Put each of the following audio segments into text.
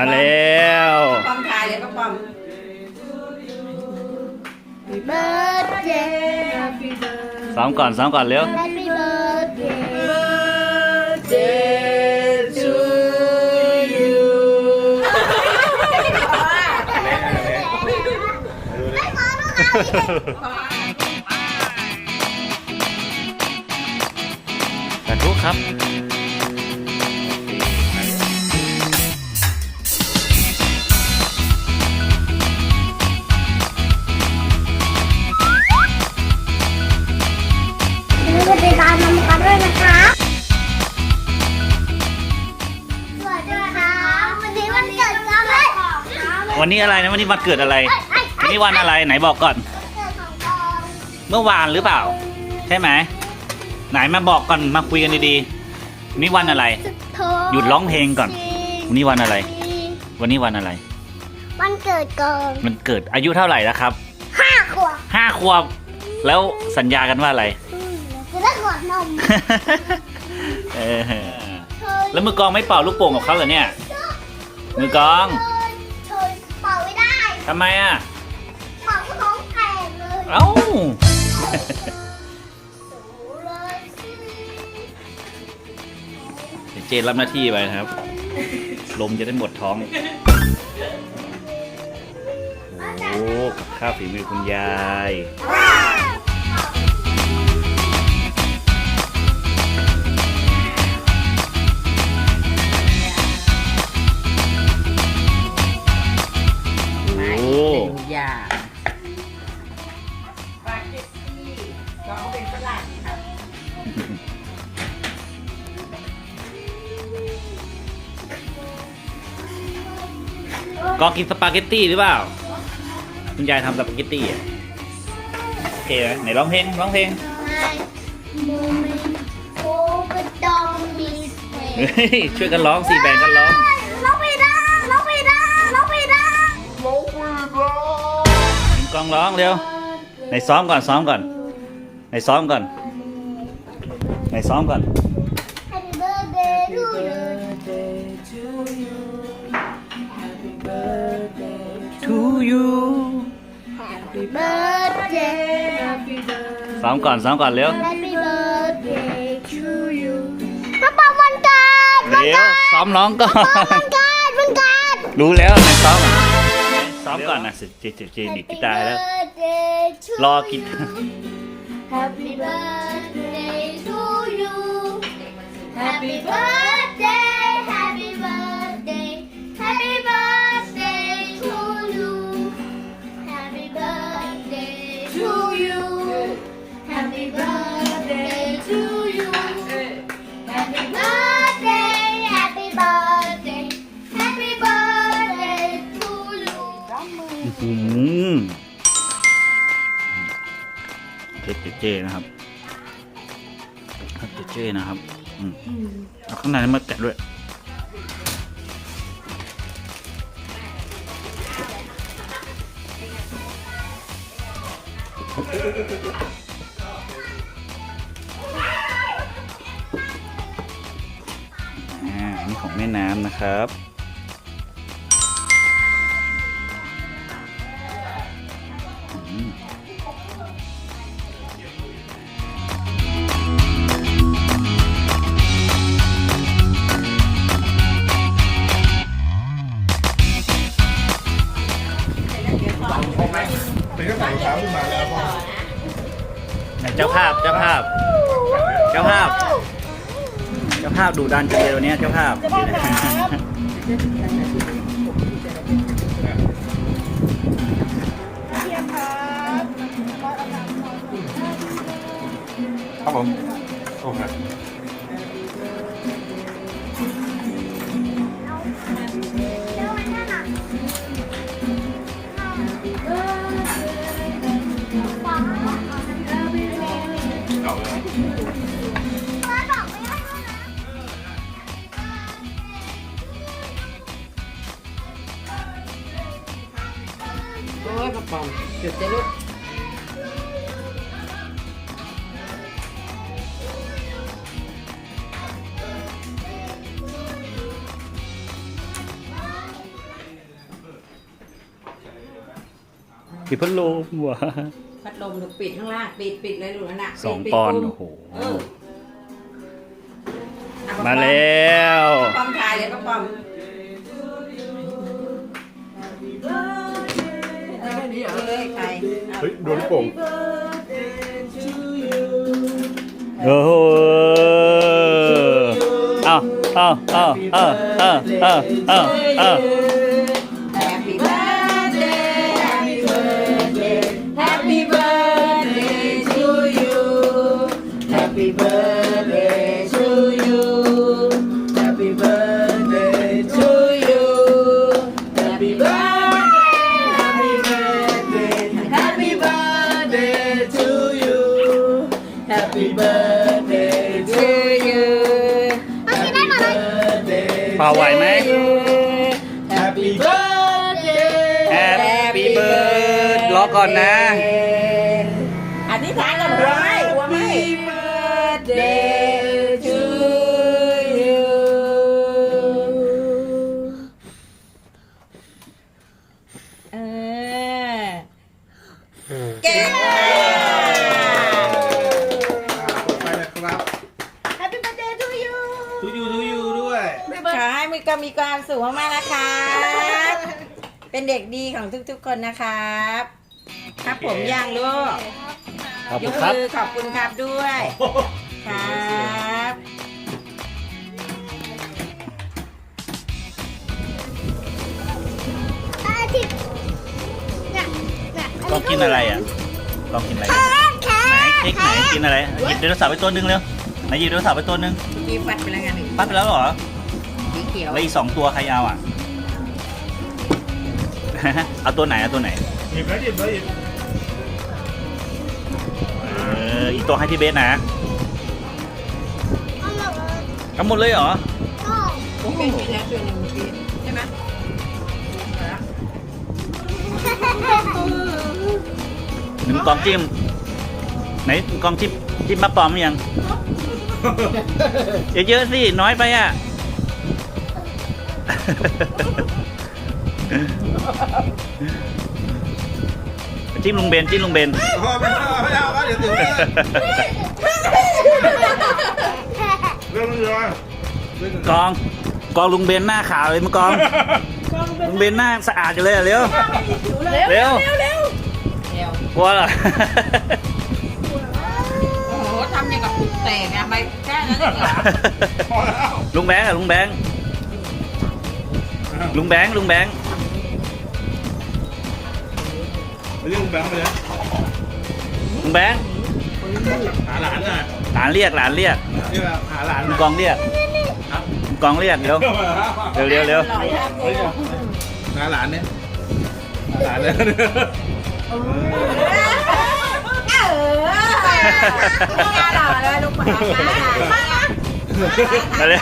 มาแล้วป้อมทายเลยป้าป้อม Happy birthday Happy ซ้อมก่อนซ้อมก่อนเร็ว birthday to you ไม่ขอดูค่ะสาธุครับ วันนี้อะไรนะวันนี้วันเกิดอะไรวันนี้วันอะไรไหนบอกก่อนเกิดของกองเมื่อวานหรือเปล่า ใช่ไหมไหนมาบอกก่อนมาคุยกันดีๆวันนี้วันอะไร หยุดร้องเพลงก่อน วันนี้วันอะไร วันนี้วันอะไร วันเกิดก่อนมันเกิดอายุเท่าไหร่แล้วครับห้าขวบห้าขวบแล้วสัญญากันว่าอะไรอืมจะได้ขวดนมเออแล้วมือกลองไม่เป่าลูกโป่งกับเขาเหรอเนี่ย มือกลอง ทำไมอะเป่าก็ท้องแตกเลยเอ้าเดี๋ยวเจนรับหน้าที่ไปนะครับ ลมจะได้หมดท้อง โอ้กับข้าวฝีมือคุณยายโอ้ กอกินสปาเกตตี้หรือเปล่า คุณยายทำสปาเกตตี้อะโอเคไหมไหนร้องเพลงร้องเพลงเฮ้ยช่วยกันร้องสิแบ่งกันร้องร้องไม่ได้ร้องไม่ได้ร้องไม่ได้กินกองร้องเร็วไหนซ้อมก่อนซ้อมก่อนไหนซ้อมก่อนไหนซ้อมก่อน Happy birthday to you you Happy birthday ซ้อมก่อนซ้อมก่อนเร็ว Happy birthday to you กระเป๋าวันเกิดวันเร็วเกิดซ้อมร้องก่อนวันเกิดวันเอืมเจเจเจนะครับเจเจนะครับอืมเอาข้างในนั้นมาแกะด้วย ของแม่น้ำนะครับเจ้าภาพ เจ้าภาพ เจ้าภาพ เจ้าภาพดูดันจังเลยวันนี้เจ้าภาพ ครับผมโอเค อ้ยกระป๋องจุดเจ้ลูกปิดพัดลมว่ะพัดลมถูกปิดข้างล่างปิดปิดเลยหลุกนั่นน่ะสองปอนโอ้โหมาแล้วปองถ่ายเลยปอง โดนลูกโป่งโอ้โหเอาเอาเอาเอาเอาเอาเอา ก่อนนะอธิษฐานกับหัวไหมหัวไหม Happy birthday to you เออเก่งมากไปเลยครับ Happy birthday to you ดูยูดูยูด้วย ขอให้มีก็มีความสุขมากๆนะครับ เป็นเด็กดีของทุกๆคนนะครับ ครับผมย่างลูกขอบยคุณกครับ มือขอบคุณครับด้วย ครับ อาทิตย์เนี่ยเนี่ยลองกินอะไรอะ ลองกินอะไรแค่แค่ไหนเค้กไหนกินอะไร หยิบไดโนเสาร์ไปตัวหนึงเร็ว ไหนหยิบไดโนเสาร์ไปตัวหนึงมีฟัดไปแล้วไงหนึ่งปัดไปแล้วเหรอ สีเขียวแล้วอีกสองตัวใครเอาอะ เอาตัวไหนเอาตัวไหน หยิบแล้วหยิบแล้วหยิบ ออีกตัวให้พี่เบสนะเอาหมดเลยทั้งหมดเลยเหรอก็ผมเป็นไปแล้วตัวหนึ่งเมื่อกี้ใช่ไหมหนึ่งกล่องจิ้มไหนกล่องจิ้มจิ้มมะปอมหรือยังเยอะๆสิน้อยไปอะ จิ้มลุงเบนจิ้มลุงเบนโอ้ไม่เอาไม่เอาเดี๋ยวถึงเรื่องเรื่องเยองกองกองลุงเบนหน้าขาวเลยมากองลุงเบนหน้าสะอาดกันเลยเร็วเร็วเร็วกลัวเหรอโอ้โหทำอย่างกับปุกแตกอะไปแค่นั้นเองเหรอลุงแบงค์อะลุงแบงค์ลุงแบงค์ลุงแบงค์ เรื่องแบงค์ไปเลยลุงแบงค์หาหลานน่ะหลานเรียกหลานเรียกนี่แบบหาหลานลุงน่ะกองเรียกลุงกองเรียกเดี๋ยวเร็วเร็วเร็วหล่อครับเฮ้ยหาหลานเนี่ยหาหลานเลยเออไม่น่าหล่อเลยลูกหมามามาเลย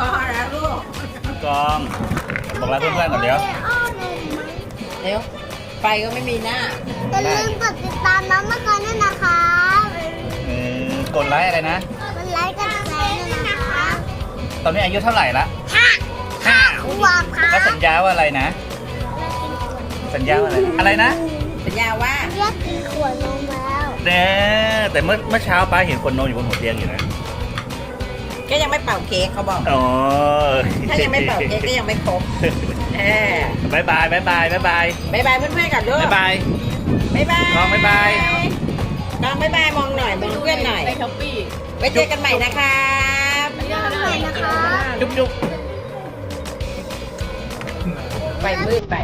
พอแล้วลูกกองบอกลาเพื่อนๆก่อนเดี๋ยวเร็วไฟก็ไม่มีหน้าอย่าลืมกดติดตามน้องมาก่อนด้วยนะคะเออกดไลค์อะไรนะ กดไลค์กดแชร์ด้วยนะคะ ตอนนี้อายุเท่าไหร่ละห้าห้าขวบครัแล้วบสัญญาว่าอะไรนะ สัญญาว่าอะไรอะไรนะสัญญาว่าเรียกกินขวดนมแล้วเน่แต่เมื่อเมื่อเช้าป้าเห็นคนนอนอยู่บนหัวเตียงอยู่นะ ก็ยังไม่เป่าเค้กเขาบอก อ๋อถ้ายังไม่เป่าเค้กก็ยังไม่ครบเออบายบายบายบายบายบายบายบายเพื่อนๆกันลูกบายบายบายบายน้องบ๊ายบาย น้องบายบายมองหน่อยมองเพื่อนหน่อย ไปช้อปปี้ไว้เจอกันใหม่นะครับเริ่มเลยนะคะ จุ๊บจุ๊บไปมืดไป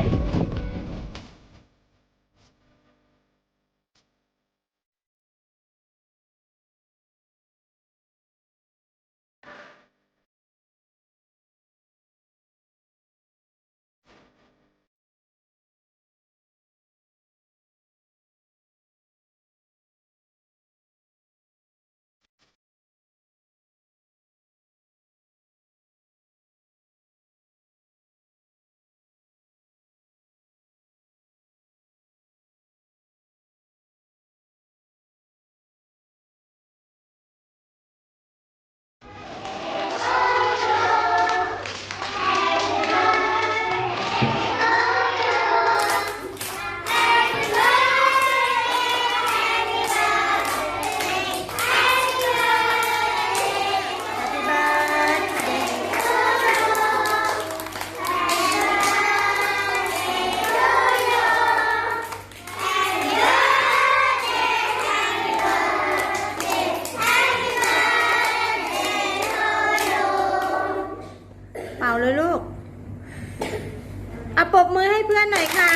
บมือให้เพื่อนหน่อยค่ะ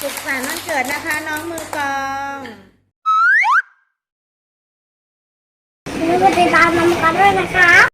สุขสันต์วันเกิดนะคะ น้องมือกองอย่าลืมกดติดตามน้ำกันด้วยนะครับ